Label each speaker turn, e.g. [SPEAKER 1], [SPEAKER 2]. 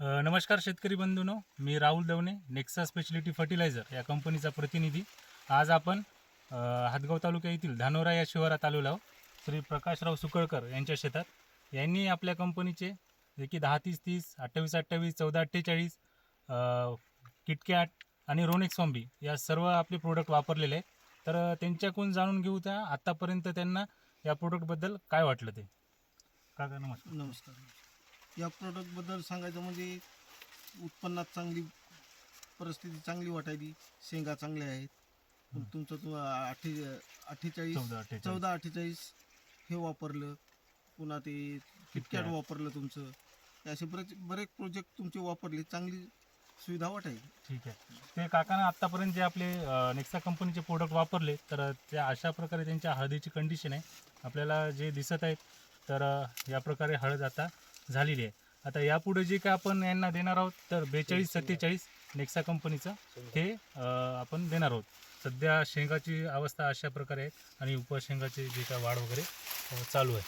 [SPEAKER 1] नमस्कार शेतकरी बंधूनो मी Rahul Davane Nexa speciality fertiliser या कंपनीचा प्रतिनिधी. आज आपण हातगाव तालुक्या येथील धानोरा या शिवारात आलेलो आहोत. श्री प्रकाशराव सुकळकर यांच्या शेतात. यांनी आपल्या कंपनीचे जे की दहा तीस तीस अठ्ठावीस अठ्ठावीस चौदा अठ्ठेचाळीस किटकॅट आणि रोनेक्स सॉम्बी या सर्व आपले प्रोडक्ट वापरलेले आहेत. तर त्यांच्याकडून जाणून घेऊ त्या आत्तापर्यंत त्यांना या प्रोडक्टबद्दल काय वाटलं ते? काका नमस्कार
[SPEAKER 2] नमस्कार. या प्रॉडक्टबद्दल सांगायचं म्हणजे उत्पन्नात चांगली परिस्थिती चांगली वाटायली शेंगा चांगल्या आहेत. पण. तुमचं तू अठ्ठे अठ्ठेचाळीस
[SPEAKER 1] चौदा अठ्ठेचाळीस.
[SPEAKER 2] चौदा अठ्ठेचाळीस हे वापरलं. पुन्हा ते किटकॅट. वापरलं तुमचं. हे असे बरेच बरेच प्रोजेक्ट तुमचे वापरले. चांगली सुविधा वाटायली.
[SPEAKER 1] ठीक आहे. ते काकानं आतापर्यंत जे आपले नेक्सा कंपनीचे प्रोडक्ट वापरले तर त्या अशा प्रकारे त्यांच्या हळदीची कंडिशन आहे. आपल्याला जे दिसत आहेत तर अ, या प्रकारे हळद आता झालेली आहे. आता यापुढे जे काय आपण यांना देणार आहोत तर बेचाळीस सत्तेचाळीस नेक्सा कंपनीचं हे अ, आपण देणार आहोत. सध्या शेंगाची अवस्था अशा प्रकारे आहे आणि उपशेंगाची जे काय वाढ वगैरे चालू आहे.